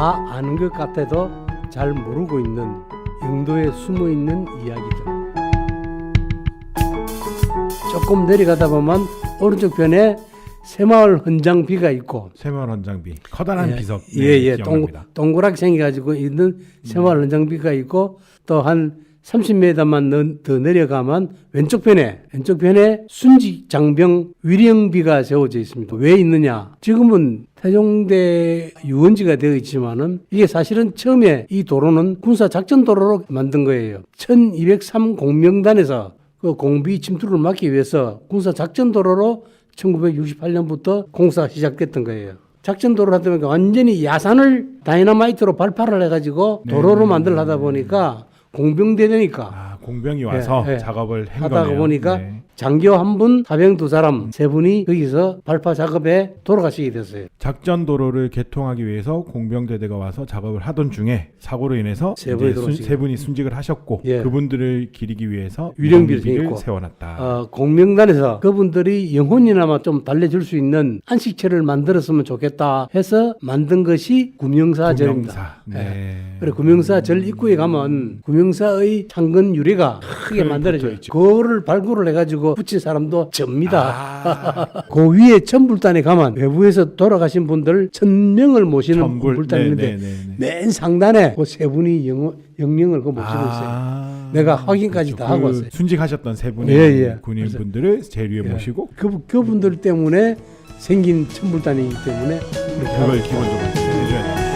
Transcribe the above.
다 아는 것 같아도 잘 모르고 있는 영도에 숨어 있는 이야기들. 조금 내려가다 보면 오른쪽 편에 새마을 헌장비가 있고 새마을 원장비 커다란 예, 비석 예, 네, 예. 동그랗게 생겨가지고 있는 새마을 음. 헌장비가 있고 또한 30m만 더 내려가면 왼쪽 편에 왼쪽 편에 순직 장병 위령비가 세워져 있습니다. 왜 있느냐? 지금은 태종대 유원지가 되어 있지만은 이게 사실은 처음에 이 도로는 군사 작전 도로로 만든 거예요. 1203 공명단에서 그 공비 침투를 막기 위해서 군사 작전 도로로 1968년부터 공사가 시작됐던 거예요. 작전 도로를 하다 보니까 완전히 야산을 다이너마이트로 발파를 해가지고 도로로 만들어 하다 보니까 공병대 되니까 아 공병이 와서 예, 예. 작업을 한 하다 거네요. 보니까 네. 장교 한 분, 사병 두 사람, 세 분이 거기서 발파 작업에 돌아가시게 됐어요. 작전 도로를 개통하기 위해서 공병대대가 와서 작업을 하던 중에 사고로 인해서 세 분이 이제 순- 돌아가시게 세 분이 순직을 하셨고 예. 그분들을 기리기 위해서 세웠고. 세워놨다. 어, 공명단에서 그분들이 영혼이나마 좀 달래줄 수 있는 안식처를 만들었으면 좋겠다 해서 만든 것이 구명사절입니다. 구명사. 네. 그래 구명사 절 입구에 가면 구명사의 창건 유래가 크게 만들어져 있죠. 그거를 발굴을 해 가지고 붙인 사람도 접니다. 아, 그 위에 천불단에 가면 외부에서 돌아가신 분들 천 명을 모시는 천불. 불단이 있는데 네, 네, 네, 네. 맨 상단에 그 세 분이 영, 영령을 그 모시고 있어요. 아, 내가 확인까지 다 하고 그 왔어요. 순직하셨던 세 분의 예, 예. 군인분들을 제일 위에 예. 모시고 그, 그분들 때문에 생긴 천불단이기 때문에 그걸. 기본적으로